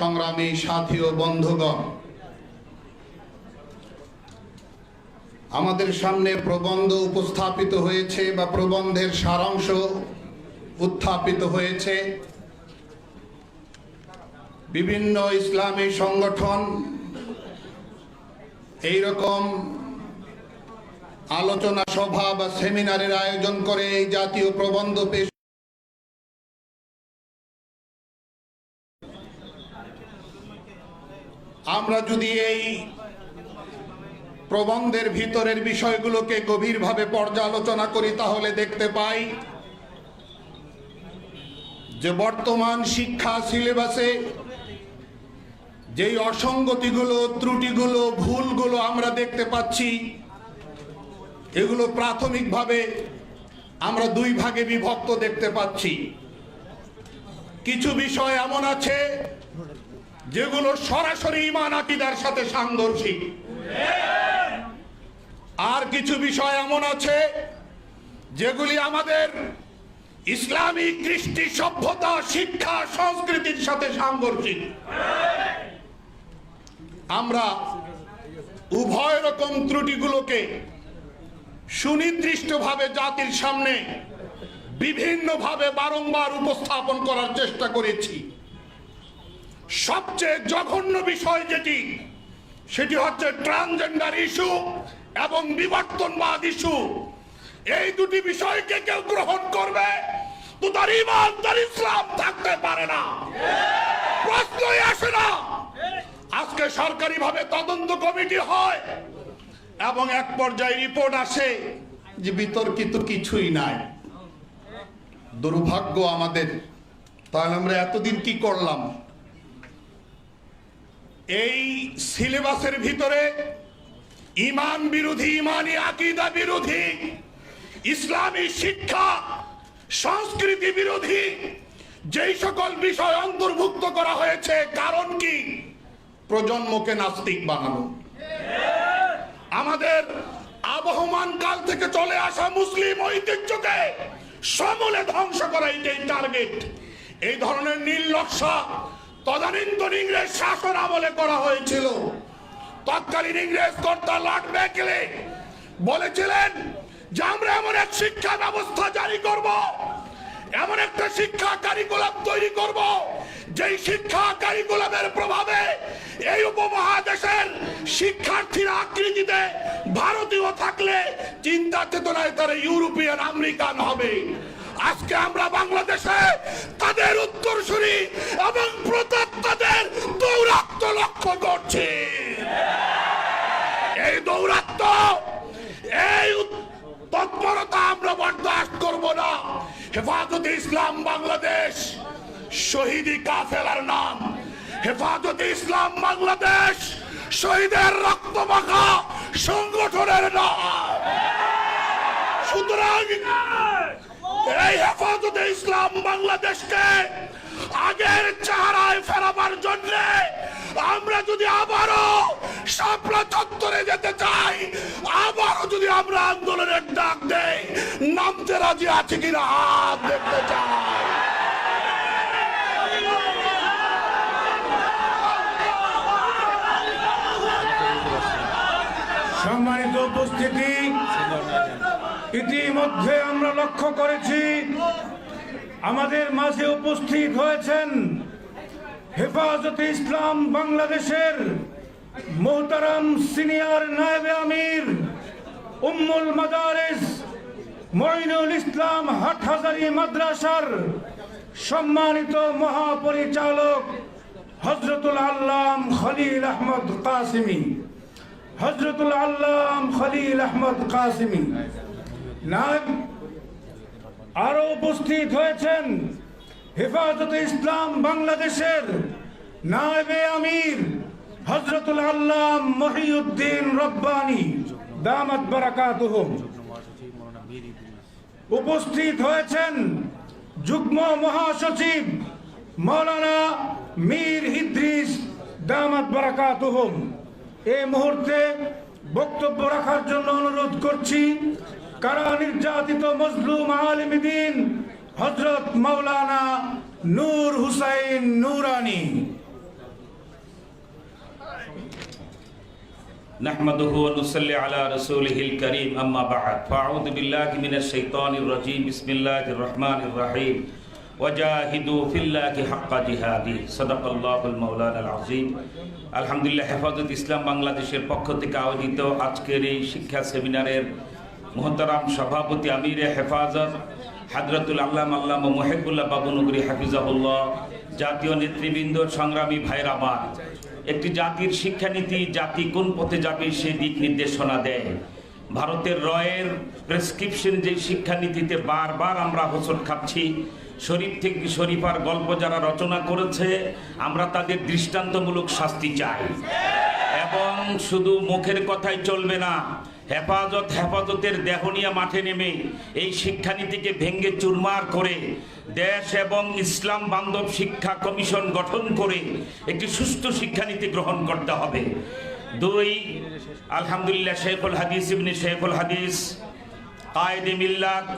সংগ্রামী সাথী ও বন্ধুগণ, আমাদের সামনে প্রবন্ধ উপস্থাপিত হয়েছে বা প্রবন্ধের সারাংশ উত্থাপিত হয়েছে। বিভিন্ন ইসলামী সংগঠন এই রকম আলোচনা সভা বা সেমিনারের আয়োজন করে এই জাতীয় প্রবন্ধ পেশ আমরা যদি এই প্রবন্ধের ভিতরের বিষয়গুলোকে গভীরভাবে পর্যালোচনা করি, তাহলে দেখতে পাই যে বর্তমান শিক্ষা সিলেবাসে যেই অসঙ্গতিগুলো, ত্রুটিগুলো, ভুলগুলো আমরা দেখতে পাচ্ছি, এগুলো প্রাথমিকভাবে আমরা দুই ভাগে বিভক্ত দেখতে পাচ্ছি। কিছু বিষয় এমন আছে যেগুলো সরাসরি ইমান আকিদার সাথে সাংঘর্ষিক। আর কিছু বিষয় এমন আছে, যেগুলি আমাদের ইসলামী কৃষ্টি সভ্যতা, শিক্ষা, সংস্কৃতির সাথে সাংঘর্ষিক। আমরা উভয় রকম ত্রুটিগুলোকে সুনির্দিষ্টভাবে জাতির সামনে বিভিন্নভাবে বারংবার উপস্থাপন করার চেষ্টা করেছি। সবচেয়ে জঘন্য বিষয় যেটি, সেটি হচ্ছে ট্রান্সজেন্ডার ইস্যু এবং বিবর্তনবাদ ইস্যু এই দুটি বিষয়কে কেউ গ্রহণ করবে তো তার ইমান, তার ইসলাম থাকতে পারে না। প্রশ্নই আসে না। আজকে সরকারিভাবে তদন্ত কমিটি হয় এবং এক পর্যায়ে রিপোর্ট আসে যে বিতর্কিত কিছুই নাই। দুর্ভাগ্য আমাদের। তাহলে আমরা এতদিন কি করলাম? এই সিলেবাসের ভিতরে ইমান বিরোধী, ইমানি আকিদা বিরোধী, ইসলামী শিক্ষা, সংস্কৃতি বিরোধী যেই সকল বিষয় অন্তর্ভুক্ত করা হয়েছে, কারণ কি? প্রজন্মকে নাস্তিক বানানো। আমাদের আবহমান কাল থেকে চলে আসা মুসলিম ঐতিহ্যকে সমূলে ধ্বংস করা এটাই টার্গেট এই ধরনের নির্লক্ষা তদানীন্তন ইংরেজ শাসন আমলে করা হয়েছিল। তৎকালীন ইংরেজ কর্তা লর্ড ব্যাকলে বলেছিলেন যে, আমরা এমন এক শিক্ষা ব্যবস্থা জারি করব, এমন একটা শিক্ষা কারিকুলাম তৈরি করব, যেই শিক্ষা কারিকুলামের প্রভাবে এই উপমহাদেশের শিক্ষার্থীরা আকৃতিতে ভারতীয় থাকলে চিন্তা চেতনায় তারা ইউরোপিয়ান, আমেরিকান হবে। আজকে আমরা বাংলাদেশে তাদের উত্তরসূরি এবং প্রতাপ তাদের দৌরাত্ম লক্ষ্য করছি। এই দৌরাত্ম, এই তৎপরতা আমরা বরদাস্ত করব না। হেফাজত ইসলাম বাংলাদেশ, শহীদি কাফেলার নাম। হেফাজত ইসলাম বাংলাদেশ, শহীদের রক্ত মাখা সংগঠনের নাম। সুতরাং এই হেফাজতে ইসলাম বাংলাদেশকে আগের চেহারায় ফেরাবার জন্য আমরা যদি আবারও শাপলা চত্বরে যেতে চাই, আবারও যদি আমরা আন্দোলনের ডাক দেই, নামতে রাজি আছে কিনা হাত দেখতে চাই। সম্মানিত উপস্থিতি ইতিমধ্যে আমরা লক্ষ্য করেছি, আমাদের মাঝে উপস্থিত হয়েছেন হেফাজতে ইসলাম বাংলাদেশের মোহতারাম সিনিয়র নায়েবে আমির, উম্মুল মাদারেস, মঈনুল ইসলাম হাটহাজারি মাদ্রাসার সম্মানিত মহাপরিচালক হজরতুল আল্লাম খলিল আহমদ কাসিমি। হজরতুল আল্লাম খলিল আহমদ কাসিমি। নায়ব আরও উপস্থিত হয়েছেন হেফাজতে ইসলাম বাংলাদেশের নায়েবে আমির হজরতুল আল্লাহ মহিউদ্দিন রব্বানি, দামাত বারাকাতুহ। উপস্থিত হয়েছেন যুগ্ম মহাসচিব মৌলানা মীর হিদ্রিস, দামাত বারাকাতুহুম এ মুহূর্তে বক্তব্য রাখার জন্য অনুরোধ করছি কারা নির্যাতিত মজলুম আলমিদিন হজরত মৌলানা নূর হুসাইন নুরানি نحمده ونصلي على رسوله الكريم أما بعد فأعوذ بالله من الشيطان الرجيم بسم الله الرحمن الرحيم وجاهدوا في الله حق জিহাদি صدق الله المولان العظيم আলহামদুলিল্লাহ হেফাজত ইসলাম বাংলাদেশের পক্ষ থেকে আয়োজিত আজকের এই শিক্ষা সেমিনারের মোহতারাম সভাপতি আমিরে হেফাজত, হাজরতুল আল্লাহ আল্লাহ মোহেবুল্লাহ বাবুনগরী হাফিজাহুল্লাহ, জাতীয় নেতৃবৃন্দ সংগ্রামী ভাইরা আমার একটি জাতির শিক্ষানীতি, জাতি কোন পথে যাবে সে দিক নির্দেশনা দেয়। ভারতের রয়ের প্রেসক্রিপশন যে শিক্ষানীতিতে বারবার আমরা হোসট খাচ্ছি, শরীফ থেকে শরীফার গল্প যারা রচনা করেছে, আমরা তাদের দৃষ্টান্তমূলক শাস্তি চাই। এবং শুধু মুখের কথাই চলবে না হেফাজত হেফাজতের দেহনিয়া মাঠে নেমে এই শিক্ষানীতিকে ভেঙ্গে চুরমার করে দেশ এবং ইসলাম বান্ধব শিক্ষা কমিশন গঠন করে একটি সুস্থ শিক্ষানীতি গ্রহণ করতে হবে। দুই, আলহামদুলিল্লাহ শেখুল হাদিস ইবনে শেখুল হাদিস, কায়েদে মিল্লাত,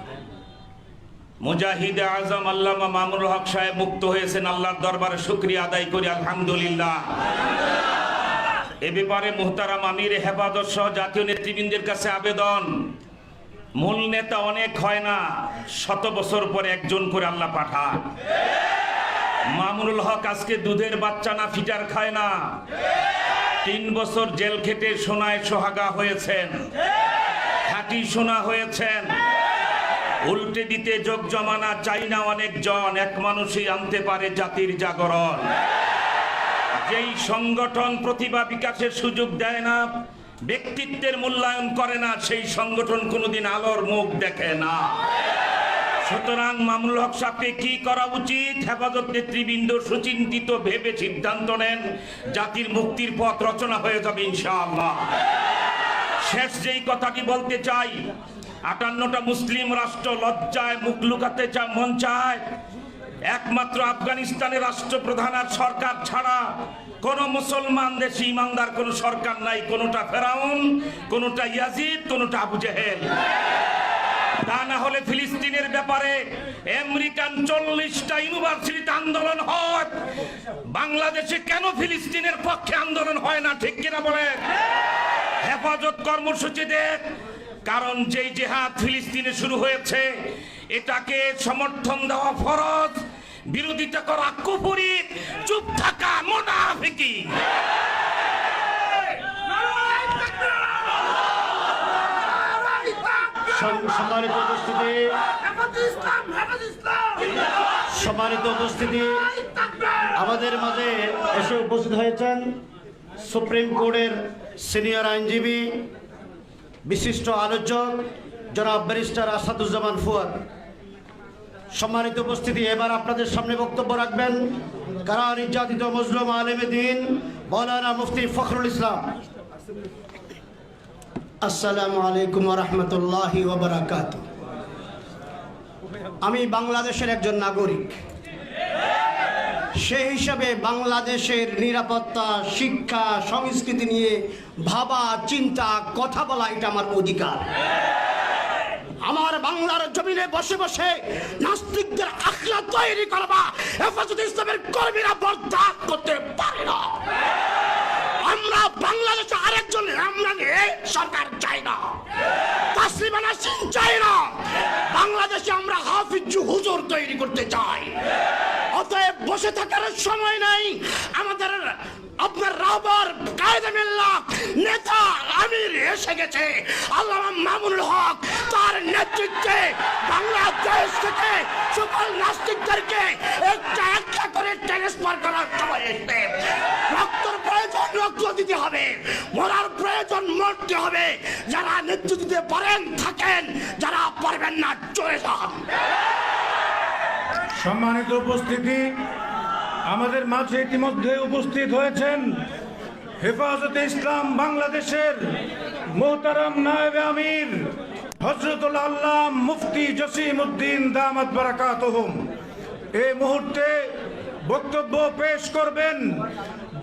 মুজাহিদ আজম, আল্লামা মামুনুল হক সাহেব মুক্ত হয়েছেন আল্লাহর দরবারে শুক্রিয়া আদায় করি, আলহামদুলিল্লাহ। এ ব্যাপারে মোহতারাম আমির হেফাজত সহ জাতীয় নেতৃবৃন্দের কাছে আবেদন। মূল নেতা অনেক হয় না, শত বছর পরে একজন করে আল্লাহ পাঠায় মামুনুল হক আজকে দুধের বাচ্চা না ফিটার খায় না। তিন বছর জেল খেটে সোনায় সোহাগা হয়েছেন। খাঁটি সোনা হয়েছেন। উল্টে দিতে যোগ জমানা চাই না অনেকজন, এক মানুষই আনতে পারে জাতির জাগরণ। যেই সংগঠন প্রতিভা বিকাশের সুযোগ দেয় না, ব্যক্তিত্বের মূল্যায়ন করে না, সেই সংগঠন কোনোদিন আলোর মুখ দেখে না। সুতরাং মামুল হক সাহেবকে কি করা উচিত? হেফাজত নেতৃবৃন্দ সুচিন্তিত ভেবে সিদ্ধান্ত নেন, জাতির মুক্তির পথ রচনা হয়ে যাবে ইনশাআল্লাহ। শেষ যেই কথাটি বলতে চাই, আটান্নটা মুসলিম রাষ্ট্র লজ্জায় মুখ লুকাতে চা মন চায় একমাত্র আফগানিস্তানের রাষ্ট্রপ্রধান আর সরকার ছাড়া কোন মুসলমান দেশে ইমানদার, কোন সরকার নাই। কোনটা ফেরাউন, কোনটা ইয়াজিদ, কোনটা আবু জেহেল। তা না হলে ফিলিস্তিনের ব্যাপারে আমেরিকান চল্লিশটা ইউনিভার্সিটিতে আন্দোলন হয়। বাংলাদেশে কেন ফিলিস্তিনের পক্ষে আন্দোলন হয় না? ঠিক কিনা বলে? হেফাজত কর্মসূচিতে কারণ যেই জেহাদ ফিলিস্তিনে শুরু হয়েছে, এটাকে সমর্থন দেওয়া ফরজ। বিরোধিতা করা কুপুরি চুপ থাকা মোনাফিকি। উপস্থিতি। আমাদের মাঝে এসে উপস্থিত হয়েছেন সুপ্রিম কোর্টের সিনিয়র আইনজীবী, বিশিষ্ট আলোচক জনাব ব্যারিস্টার আসাদুজ্জামান ফুয়াদ। সম্মানিত উপস্থিতি, এবার আপনাদের সামনে বক্তব্য রাখবেন কারা নির্যাতিত মজলুম আলেমে দিন? মৌলানা মুফতি ফখরুল ইসলাম। আসসালামু আলাইকুম রহমতুল্লাহি ওবরাকাত। আমি বাংলাদেশের একজন নাগরিক। সেই হিসাবে বাংলাদেশের নিরাপত্তা, শিক্ষা, সংস্কৃতি নিয়ে ভাবা, চিন্তা, কথা বলা এটা আমার অধিকার। আমার বাংলার জমিনে বসে বসে নাস্তিকদের আখলা তৈরি করবা। হেফাজত ইসলামের কর্মীরা বরদাস্ত করতে পারে না। আমরা বাংলাদেশে আরেকজন আমরা সরকার চাই না। তাসলিমা নাসরিন চাই না। বাংলাদেশে আমরা হাফিজ হুজুর তৈরি করতে চাই। অতএব বসে থাকার সময় নাই। আমাদের, আপনার রাবার কায়দা মিল্লা নেতা আমির এসে গেছে। আল্লামা মামুনুল হক তার নেতৃত্বে বাংলাদেশ থেকে সকল নাস্তিকদেরকে একটা একটা করে ট্রান্সফার করার সময় এসছে। রক্তর প্রয়োজন রক্ত দিতে হবে, মরার প্রয়োজন মরতে হবে। যারা নেতৃত্ব দিতে পারেন, থাকেন, যারা পারবেন না, চলে যান। সম্মানিত উপস্থিতি, আমাদের মাঝে ইতিমধ্যে উপস্থিত হয়েছেন হেফাজতে ইসলাম বাংলাদেশের মোহতারাম নায়েব আমির হজরতুল আল্লাহ মুফতি জসিম উদ্দিন দামাত বারাকাত এই মুহূর্তে বক্তব্য পেশ করবেন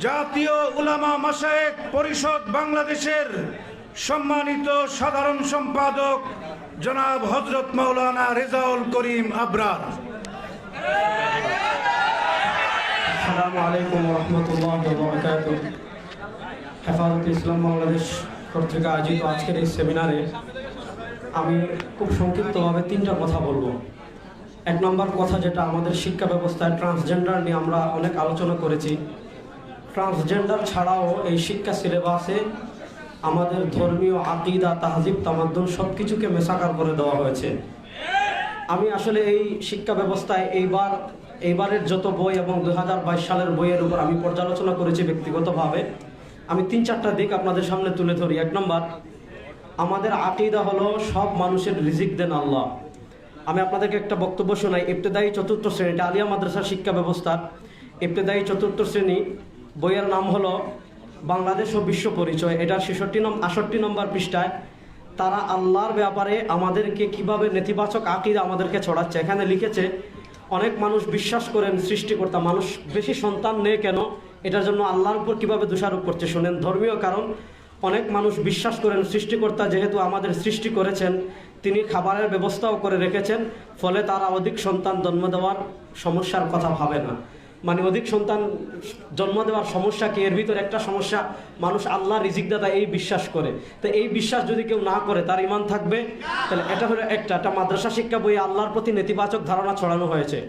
জাতীয় উলামা মাসায়েক পরিষদ বাংলাদেশের সম্মানিত সাধারণ সম্পাদক জনাব হজরত মৌলানা রেজাউল করিম আবরার। আসসালামু আলাইকুম রহমতুল্লাহ হেফাজত ইসলাম বাংলাদেশ কর্তৃক আয়োজিত আজকের এই সেমিনারে আমি খুব সংক্ষিপ্তভাবে তিনটা কথা বলব। এক নম্বর কথা যেটা আমাদের শিক্ষা ব্যবস্থায় ট্রান্সজেন্ডার নিয়ে আমরা অনেক আলোচনা করেছি। ট্রান্সজেন্ডার ছাড়াও এই শিক্ষা সিলেবাসে আমাদের ধর্মীয় আকিদা, তাহজিব তামাদ্দুন সব কিছুকে মেশাকার করে দেওয়া হয়েছে। আমি আসলে এই শিক্ষা ব্যবস্থায় এইবার, এইবারের যত বই এবং দু হাজার বাইশ সালের বইয়ের উপর আমি পর্যালোচনা করেছি ব্যক্তিগতভাবে। আমি তিন চারটা দিক আপনাদের সামনে তুলে ধরি। এক নম্বর, আমাদের আকিদা হলো সব মানুষের রিজিক দেন আল্লাহ। আমি আপনাদেরকে একটা বক্তব্য শোনাই। ইবতেদায়ী চতুর্থ শ্রেণি, এটা আলিয়া মাদ্রাসার শিক্ষা ব্যবস্থা। ইবতেদায়ী চতুর্থ শ্রেণি বইয়ের নাম হলো বাংলাদেশ ও বিশ্ব পরিচয়। এটা ছেষট্টি নম্বর আষট্টি নম্বর পৃষ্ঠায়। তারা আল্লাহর ব্যাপারে আমাদেরকে কীভাবে নেতিবাচক আকিদা আমাদেরকে ছড়াচ্ছে? এখানে লিখেছে, অনেক মানুষ বিশ্বাস করেন সৃষ্টিকর্তা। মানুষ, বেশি সন্তান নেই কেন? এটার জন্য আল্লাহর উপর কীভাবে দোষারোপ করছে শোনেন, ধর্মীয় কারণ, অনেক মানুষ বিশ্বাস করেন সৃষ্টিকর্তা যেহেতু আমাদের সৃষ্টি করেছেন, তিনি খাবারের ব্যবস্থাও করে রেখেছেন, ফলে তারা অধিক সন্তান জন্ম দেওয়ার সমস্যার কথা ভাবে না। মানে অধিক সন্তান জন্ম দেওয়ার সমস্যা কি? এর ভিতর একটা সমস্যা, মানুষ আল্লাহ রিজিকদাতা এই বিশ্বাস করে। তো এই বিশ্বাস যদি কেউ না করে, তার ইমান থাকবে? তাহলে এটা হলো একটা একটা মাদ্রাসা শিক্ষা বইয়ে আল্লাহর প্রতি নেতিবাচক ধারণা ছড়ানো হয়েছে।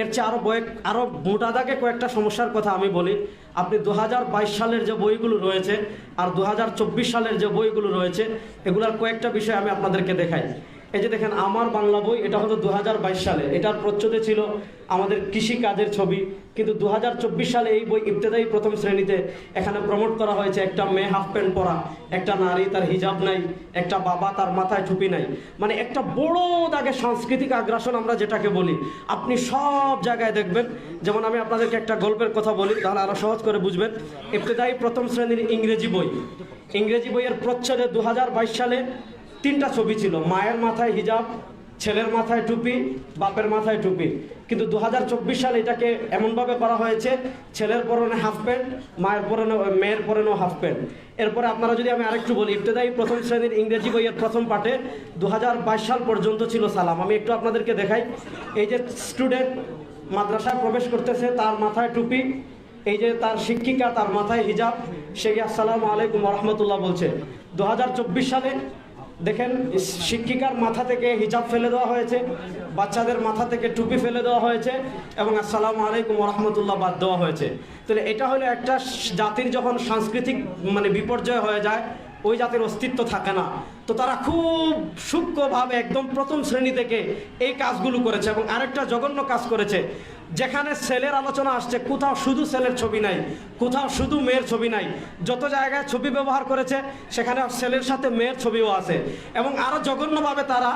এর চেয়ে আরও বই আরও মোটা দাগে কয়েকটা সমস্যার কথা আমি বলি। আপনি দু হাজার বাইশ সালের যে বইগুলো রয়েছে আর দু হাজার চব্বিশ সালের যে বইগুলো রয়েছে, এগুলার কয়েকটা বিষয় আমি আপনাদেরকে দেখাই। এই যে দেখেন, আমার বাংলা বই, এটা হলো দু হাজার বাইশ সালে। এটার প্রচ্ছদে ছিল আমাদের কৃষি কাজের ছবি। কিন্তু দু হাজার চব্বিশ সালে এই বই ইবতেদায়ী প্রথম শ্রেণীতে এখানে প্রমোট করা হয়েছে একটা মেয়ে হাফ প্যান্ট পরা, একটা নারী, তার হিজাব নাই, একটা বাবা তার মাথায় টুপি নাই। মানে একটা বড় দাগে সাংস্কৃতিক আগ্রাসন আমরা যেটাকে বলি। আপনি সব জায়গায় দেখবেন, যেমন আমি আপনাদেরকে একটা গল্পের কথা বলি, তাহলে আরও সহজ করে বুঝবেন। ইবতেদায়ী প্রথম শ্রেণির ইংরেজি বই। ইংরেজি বইয়ের প্রচ্ছদে দু হাজার বাইশ সালে তিনটা ছবি ছিল, মায়ের মাথায় হিজাব, ছেলের মাথায় টুপি, বাপের মাথায় টুপি। কিন্তু দু হাজার চব্বিশ সালে এটাকে এমনভাবে করা হয়েছে, ছেলের পরনে হাফ প্যান্ট মায়ের পরনে, মেয়ের পরনেও হাফ প্যান্ট এরপরে আপনারা যদি আমি আরেকটু বলি, ইবতেদায়ী প্রথম শ্রেণির ইংরেজি বইয়ের প্রথম পাঠে দু হাজার বাইশ সাল পর্যন্ত ছিল সালাম। আমি একটু আপনাদেরকে দেখাই, এই যে স্টুডেন্ট মাদ্রাসায় প্রবেশ করতেছে, তার মাথায় টুপি, এই যে তার শিক্ষিকা, তার মাথায় হিজাব, সে আসসালামু আলাইকুম রহমতুল্লাহ বলছে। দু হাজার চব্বিশ সালে দেখেন, শিক্ষিকার মাথা থেকে হিজাব ফেলে দেওয়া হয়েছে, বাচ্চাদের মাথা থেকে টুপি ফেলে দেওয়া হয়েছে এবং আসসালামু আলাইকুম রহমতুল্লাহ বাদ দেওয়া হয়েছে। তাহলে এটা হলো একটা জাতির যখন সাংস্কৃতিক মানে বিপর্যয় হয়ে যায় ওই জাতির অস্তিত্ব থাকে না। তো তারা খুব সূক্ষ্মভাবে একদম প্রথম শ্রেণি থেকে এই কাজগুলো করেছে এবং আরেকটা জঘন্য কাজ করেছে। যেখানে সেলের আলোচনা আসছে, কোথাও শুধু সেলের ছবি নাই, কোথাও শুধু মেয়ের ছবি নাই। যত জায়গায় ছবি ব্যবহার করেছে, সেখানে সেলের সাথে মেয়ের ছবিও আছে। এবং আরও জঘন্যভাবে তারা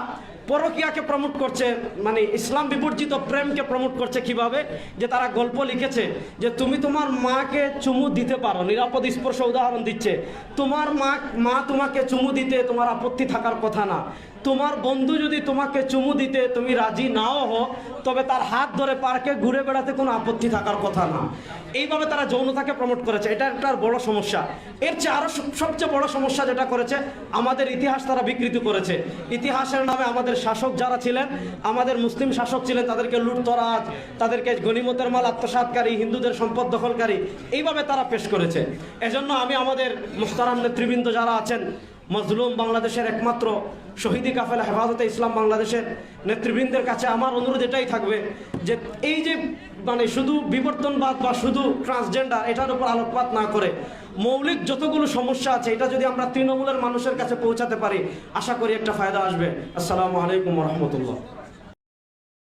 পরকিয়াকে প্রমোট করছে মানে ইসলাম বিবর্জিত প্রেমকে প্রমোট করছে কীভাবে? যে তারা গল্প লিখেছে যে তুমি তোমার মাকে চুমু দিতে পারো, নিরাপদ স্পর্শ উদাহরণ দিচ্ছে। তোমার মা মা তোমাকে চুমু দিতে, তোমার আপত্তি থাকার কথা না। তোমার বন্ধু যদি তোমাকে চুমু দিতে তুমি রাজি নাও হো তবে তার হাত ধরে পার্কে ঘুরে বেড়াতে কোনো আপত্তি থাকার কথা না। এইভাবে তারা যৌনতাকে প্রমোট করেছে। এটা একটা বড় সমস্যা। এর চেয়ে আরও সব- সবচেয়ে বড় সমস্যা যেটা করেছে, আমাদের ইতিহাস তারা বিকৃত করেছে। ইতিহাসের নামে আমাদের শাসক যারা ছিলেন, আমাদের মুসলিম শাসক ছিলেন, তাদেরকে লুটতরাজ, তাদেরকে গণিমতের মাল আত্মসাৎকারী হিন্দুদের সম্পদ দখলকারী, এইভাবে তারা পেশ করেছে। এজন্য আমি আমাদের মুস্তারাম নেতৃবৃন্দ যারা আছেন মজলুম বাংলাদেশের একমাত্র শহীদি কাফেল হেফাজতে ইসলাম বাংলাদেশের নেতৃবৃন্দের কাছে আমার অনুরোধ এটাই থাকবে যে এই যে মানে শুধু বিবর্তনবাদ বা শুধু ট্রান্সজেন্ডার এটার উপর আলোকপাত না করে মৌলিক যতগুলো সমস্যা আছে, এটা যদি আমরা তৃণমূলের মানুষের কাছে পৌঁছাতে পারি, আশা করি একটা ফায়দা আসবে। আসসালামু আলাইকুম রহমতুল্লাহ।